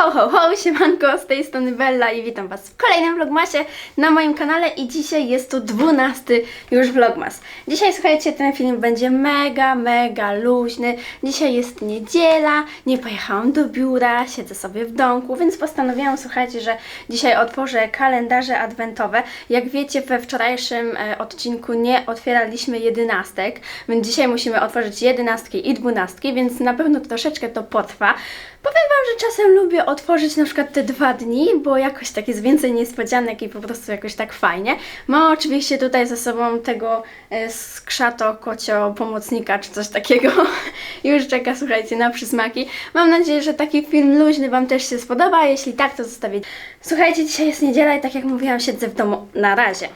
Ho, ho, ho, siemanko, z tej strony Bella i witam Was w kolejnym vlogmasie na moim kanale i dzisiaj jest to 12 już vlogmas. Dzisiaj, słuchajcie, ten film będzie mega, mega luźny. Dzisiaj jest niedziela, nie pojechałam do biura, siedzę sobie w domku, więc postanowiłam, słuchajcie, że dzisiaj otworzę kalendarze adwentowe. Jak wiecie, we wczorajszym e, odcinku nie otwieraliśmy jedenastek, więc dzisiaj musimy otworzyć jedenastki i dwunastki, więc na pewno troszeczkę to potrwa. Powiem Wam, że czasem lubię otworzyć na przykład te dwa dni, bo jakoś tak jest więcej niespodzianek i po prostu jakoś tak fajnie. Mam oczywiście tutaj ze sobą tego e, skrzato, kocio, pomocnika czy coś takiego. Już czeka, słuchajcie, na przysmaki. Mam nadzieję, że taki film luźny Wam też się spodoba, jeśli tak, to zostawię. Słuchajcie, dzisiaj jest niedziela i tak jak mówiłam, siedzę w domu na razie.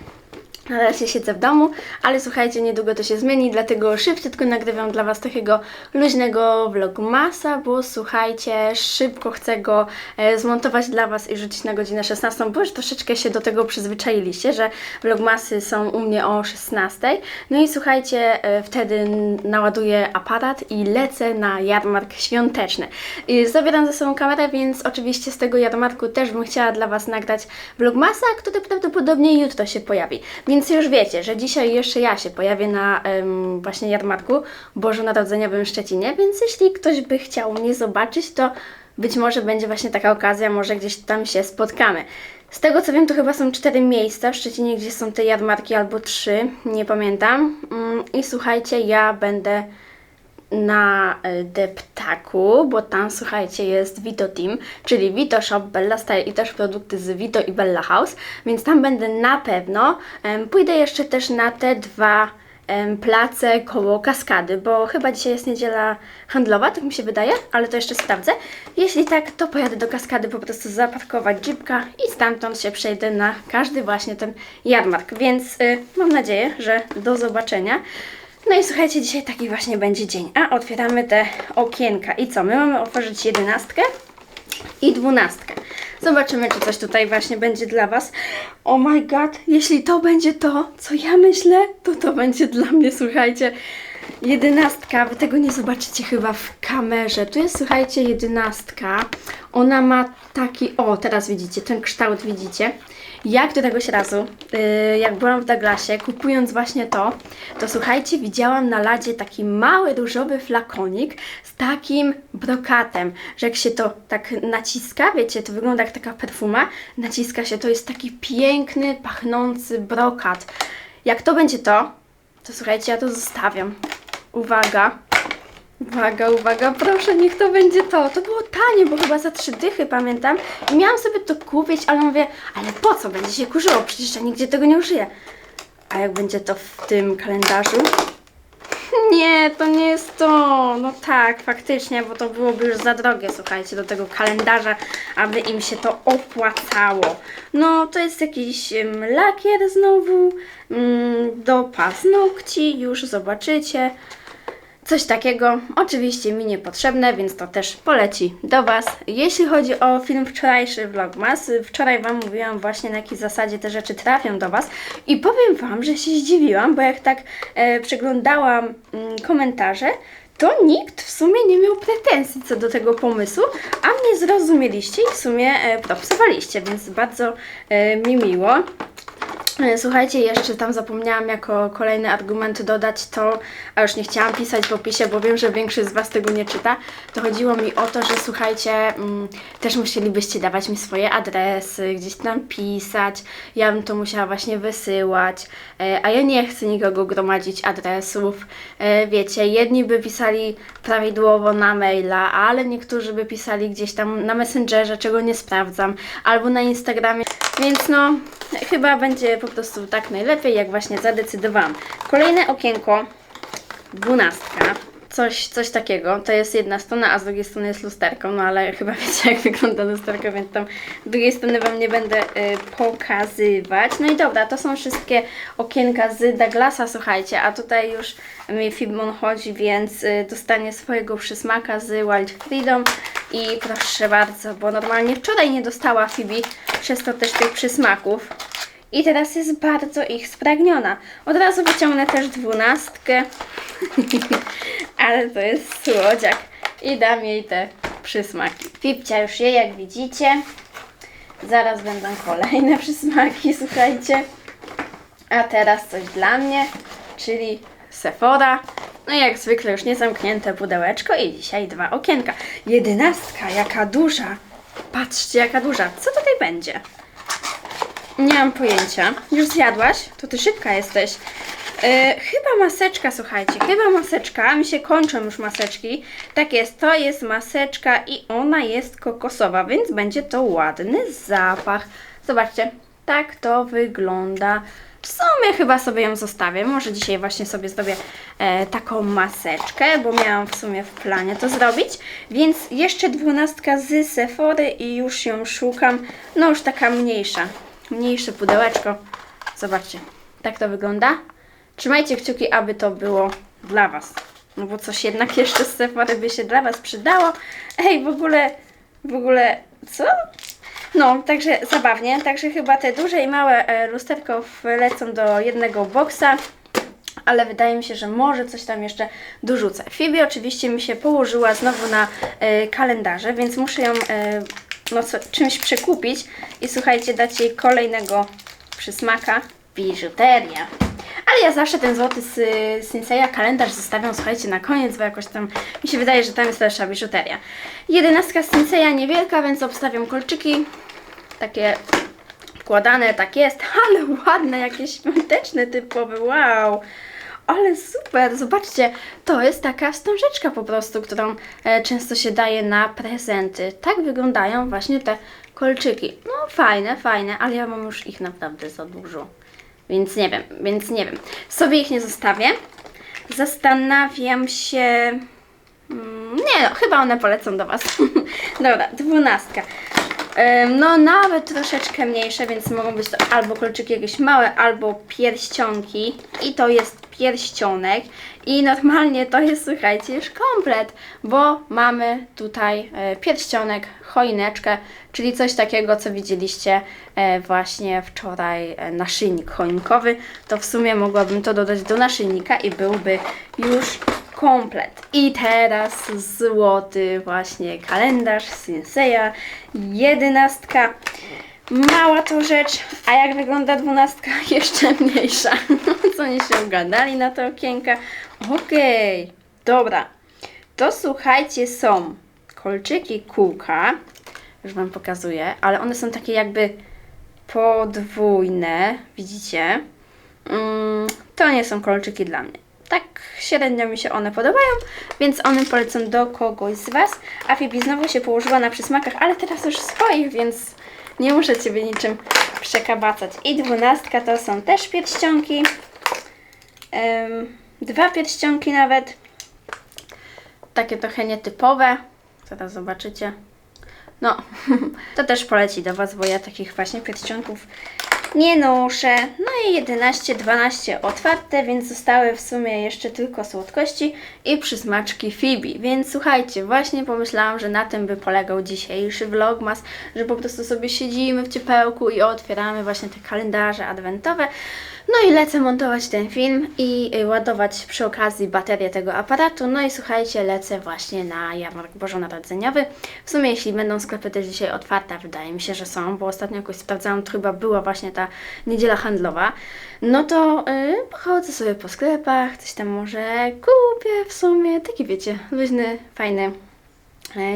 Na razie siedzę w domu, ale słuchajcie, niedługo to się zmieni, dlatego szybciutko nagrywam dla Was takiego luźnego vlogmasa, bo słuchajcie, szybko chcę go e, zmontować dla Was i rzucić na godzinę 16, bo już troszeczkę się do tego przyzwyczailiście, że vlogmasy są u mnie o 16. No i słuchajcie, e, wtedy naładuję aparat i lecę na jarmark świąteczny. Zabieram ze sobą kamerę, więc oczywiście z tego jarmarku też bym chciała dla Was nagrać vlogmasa, który prawdopodobnie jutro się pojawi. Więc już wiecie, że dzisiaj jeszcze ja się pojawię na właśnie jarmarku bożonarodzeniowym Szczecinie, więc jeśli ktoś by chciał mnie zobaczyć, to być może będzie właśnie taka okazja, może gdzieś tam się spotkamy. Z tego co wiem, to chyba są cztery miejsca w Szczecinie, gdzie są te jarmarki, albo trzy, nie pamiętam. Mm, I słuchajcie, ja będę na e, Deptaku, bo tam słuchajcie jest Vito Team, czyli Vito Shop, Bella Style i też produkty z Vito i Bella House, więc tam będę na pewno. Pójdę jeszcze też na te dwa place koło kaskady, bo chyba dzisiaj jest niedziela handlowa, tak mi się wydaje, ale to jeszcze sprawdzę. Jeśli tak, to pojadę do kaskady po prostu zaparkować jeepka i stamtąd się przejdę na każdy właśnie ten jarmark, więc y, mam nadzieję, że do zobaczenia. No i słuchajcie, dzisiaj taki właśnie będzie dzień. A otwieramy te okienka. I co? My mamy otworzyć jedenastkę i dwunastkę. Zobaczymy, czy coś tutaj właśnie będzie dla Was. Oh my god, jeśli to będzie to, co ja myślę, to to będzie dla mnie, słuchajcie. Jedenastka, wy tego nie zobaczycie chyba w kamerze. Tu jest, słuchajcie, jedenastka. Ona ma taki, o, teraz widzicie, ten kształt widzicie. Ja któregoś razu, yy, jak byłam w Douglasie, kupując właśnie to, to słuchajcie, widziałam na ladzie taki mały różowy flakonik z takim brokatem, że jak się to tak naciska, wiecie, to wygląda jak taka perfuma, naciska się, to jest taki piękny, pachnący brokat. Jak to będzie to, to słuchajcie, ja to zostawiam. Uwaga. Uwaga, uwaga, proszę, niech to będzie to. To było tanie, bo chyba za trzy dychy, pamiętam. I miałam sobie to kupić, ale mówię, ale po co będzie się kurzyło? Przecież ja nigdzie tego nie użyję. A jak będzie to w tym kalendarzu? Nie, to nie jest to. No tak, faktycznie, bo to byłoby już za drogie, słuchajcie, do tego kalendarza, aby im się to opłacało. No, to jest jakiś em, lakier znowu mm, do paznokci, już zobaczycie. Coś takiego oczywiście mi niepotrzebne, więc to też poleci do Was. Jeśli chodzi o film wczorajszy Vlogmas, wczoraj Wam mówiłam właśnie na jakiej zasadzie te rzeczy trafią do Was i powiem Wam, że się zdziwiłam, bo jak tak e, przeglądałam mm, komentarze, to nikt w sumie nie miał pretensji co do tego pomysłu, a mnie zrozumieliście i w sumie e, propsowaliście, więc bardzo e, mi miło. E, Słuchajcie, jeszcze tam zapomniałam jako kolejny argument dodać to, a już nie chciałam pisać w opisie, bo wiem, że większość z Was tego nie czyta. To chodziło mi o to, że słuchajcie, mm, też musielibyście dawać mi swoje adresy, gdzieś tam pisać. Ja bym to musiała właśnie wysyłać, e, a ja nie chcę nikogo gromadzić adresów. E, Wiecie, jedni by pisali prawidłowo na maila, ale niektórzy by pisali gdzieś tam na Messengerze, czego nie sprawdzam, albo na Instagramie. Więc no, chyba będzie po prostu tak najlepiej, jak właśnie zadecydowałam. Kolejne okienko, dwunastka. Coś, coś takiego. To jest jedna strona, a z drugiej strony jest lusterką, no ale chyba wiecie jak wygląda lusterko, więc tam drugiej strony Wam nie będę y, pokazywać. No i dobra, to są wszystkie okienka z Douglasa, słuchajcie, a tutaj już mi Fibon chodzi, więc y, dostanie swojego przysmaka z Wild Freedom i proszę bardzo, bo normalnie wczoraj nie dostała Fibi, przez to też tych przysmaków. I teraz jest bardzo ich spragniona. Od razu wyciągnę też dwunastkę. Ale to jest słodziak. I dam jej te przysmaki. Pipcia już je, jak widzicie. Zaraz będą kolejne przysmaki, słuchajcie. A teraz coś dla mnie, czyli Sephora. No jak zwykle już niezamknięte pudełeczko i dzisiaj dwa okienka. Jedenastka, jaka duża. Patrzcie, jaka duża. Co tutaj będzie? Nie mam pojęcia. Już zjadłaś? To ty szybka jesteś. E, chyba maseczka, słuchajcie, chyba maseczka. Mi się kończą już maseczki. Tak jest, to jest maseczka i ona jest kokosowa, więc będzie to ładny zapach. Zobaczcie, tak to wygląda. W sumie chyba sobie ją zostawię. Może dzisiaj właśnie sobie zrobię e, taką maseczkę, bo miałam w sumie w planie to zrobić. Więc jeszcze dwunastka z Sephory i już ją szukam. No już taka mniejsza. Mniejsze pudełeczko. Zobaczcie, tak to wygląda. Trzymajcie kciuki, aby to było dla Was. No bo coś jednak jeszcze z Sephory by się dla Was przydało. Ej, w ogóle, w ogóle, co? No, także zabawnie. Także chyba te duże i małe e, lusterko wlecą do jednego boksa. Ale wydaje mi się, że może coś tam jeszcze dorzucę. Phoebe oczywiście mi się położyła znowu na e, kalendarze, więc muszę ją e, no, co, czymś przekupić. I słuchajcie, dać jej kolejnego przysmaka. Biżuteria. Ale ja zawsze ten złoty z Sinseya kalendarz zostawiam, słuchajcie, na koniec, bo jakoś tam mi się wydaje, że tam jest lepsza biżuteria. Jedenastka z Sinseya niewielka, więc obstawiam kolczyki. Takie wkładane, tak jest, ale ładne, jakieś świąteczne typowe, wow. Ale super, zobaczcie, to jest taka wstążeczka po prostu, którą e, często się daje na prezenty. Tak wyglądają właśnie te kolczyki. No fajne, fajne, ale ja mam już ich naprawdę za dużo. Więc nie wiem, więc nie wiem. Sobie ich nie zostawię. Zastanawiam się... Mm, Nie no, chyba one polecą do Was. Dobra, dwunastka. No nawet troszeczkę mniejsze, więc mogą być to albo kolczyki jakieś małe, albo pierścionki. I to jest pierścionek. I normalnie to jest, słuchajcie, już komplet, bo mamy tutaj e, pierścionek, choineczkę, czyli coś takiego, co widzieliście e, właśnie wczoraj, e, naszyjnik choinkowy. To w sumie mogłabym to dodać do naszyjnika i byłby już komplet. I teraz złoty właśnie kalendarz Sinseya, jedenastka. Mała to rzecz, a jak wygląda dwunastka? Jeszcze mniejsza. Co oni się ugadali na te okienka? Okej, dobra. To słuchajcie, są kolczyki kółka. Już Wam pokazuję, ale one są takie jakby podwójne. Widzicie? Mm, to nie są kolczyki dla mnie. Tak średnio mi się one podobają, więc one polecą do kogoś z Was. A Fibi znowu się położyła na przysmakach, ale teraz już swoich, więc nie muszę Ciebie niczym przekabacać. I dwunastka to są też pierścionki. Em, dwa pierścionki nawet. Takie trochę nietypowe. Zaraz zobaczycie. No, to też poleci do Was, bo ja takich właśnie pierścionków nie noszę. No i 11, 12 otwarte, więc zostały w sumie jeszcze tylko słodkości i przysmaczki Phoebe. Więc słuchajcie, właśnie pomyślałam, że na tym by polegał dzisiejszy vlogmas, że po prostu sobie siedzimy w ciepełku i otwieramy właśnie te kalendarze adwentowe. No i lecę montować ten film i y, ładować przy okazji baterię tego aparatu. No i słuchajcie, lecę właśnie na jarmark bożonarodzeniowy. W sumie jeśli będą sklepy też dzisiaj otwarte, wydaje mi się, że są, bo ostatnio jakoś sprawdzałam, to chyba była właśnie ta niedziela handlowa, no to yy, pochodzę sobie po sklepach, coś tam może kupię w sumie, taki wiecie, luźny, fajny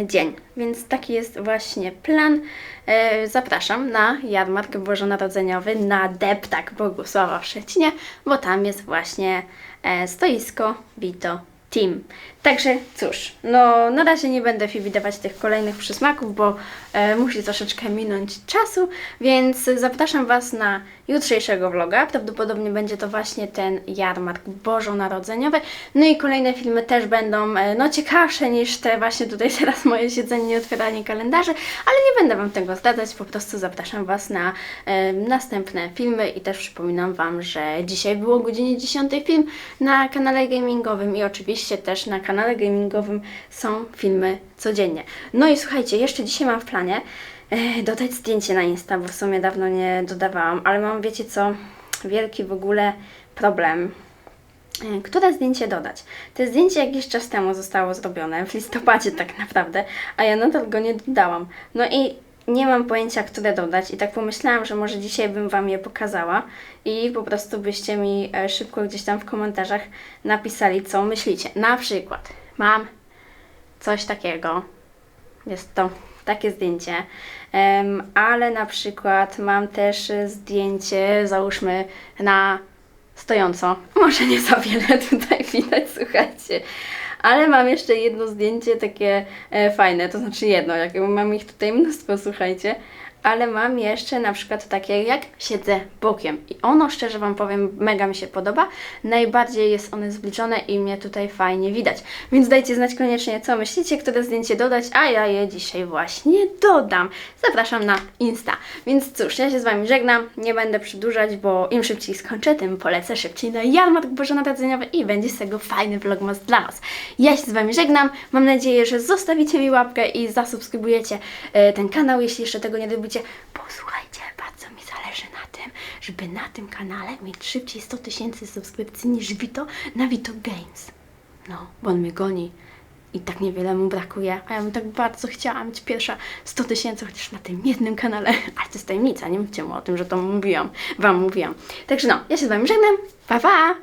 dzień. Więc taki jest właśnie plan. E, Zapraszam na jarmark bożonarodzeniowy na Deptak Bogusława w Szczecinie, bo tam jest właśnie e, stoisko Vito Team. Także cóż, no na razie nie będę Fibi dawać tych kolejnych przysmaków, bo e, musi troszeczkę minąć czasu, więc zapraszam Was na jutrzejszego vloga. Prawdopodobnie będzie to właśnie ten jarmark bożonarodzeniowy. No i kolejne filmy też będą e, no ciekawsze niż te właśnie tutaj teraz moje siedzenie i otwieranie kalendarzy, ale nie będę Wam tego zdradzać, po prostu zapraszam Was na e, następne filmy i też przypominam Wam, że dzisiaj było o godzinie 10 film na kanale gamingowym i oczywiście też na kanale gamingowym są filmy codziennie. No i słuchajcie, jeszcze dzisiaj mam w planie e, dodać zdjęcie na Insta, bo w sumie dawno nie dodawałam, ale mam, wiecie co, wielki w ogóle problem. e, które zdjęcie dodać. To zdjęcie jakiś czas temu zostało zrobione, w listopadzie tak naprawdę, a ja nadal go nie dodałam. No i nie mam pojęcia, które dodać i tak pomyślałam, że może dzisiaj bym Wam je pokazała i po prostu byście mi e, szybko gdzieś tam w komentarzach napisali, co myślicie. Na przykład mam coś takiego, jest to takie zdjęcie, ale na przykład mam też zdjęcie, załóżmy na stojąco. Może nie za wiele tutaj widać, słuchajcie. Ale mam jeszcze jedno zdjęcie takie e, fajne, to znaczy jedno, jak mam ich tutaj mnóstwo, słuchajcie. Ale mam jeszcze na przykład takie, jak siedzę bokiem. I ono, szczerze Wam powiem, mega mi się podoba. Najbardziej jest one zbliżone i mnie tutaj fajnie widać. Więc dajcie znać koniecznie, co myślicie, które zdjęcie dodać, a ja je dzisiaj właśnie dodam. Zapraszam na Insta. Więc cóż, ja się z Wami żegnam, nie będę przedłużać, bo im szybciej skończę, tym polecę szybciej na jarmark bożonarodzeniowy i będzie z tego fajny vlogmas dla Was. Ja się z Wami żegnam, mam nadzieję, że zostawicie mi łapkę i zasubskrybujecie e, ten kanał, jeśli jeszcze tego nie robicie. Posłuchajcie, bardzo mi zależy na tym, żeby na tym kanale mieć szybciej 100 tysięcy subskrypcji niż Vito na Vito Games. No, bo on mnie goni i tak niewiele mu brakuje, a ja bym tak bardzo chciała mieć pierwsza 100 tysięcy, chociaż na tym jednym kanale, ale to jest tajemnica, nie mówcie mu o tym, że to mówiłam, Wam mówiłam. Także no, ja się z Wami żegnam, pa pa!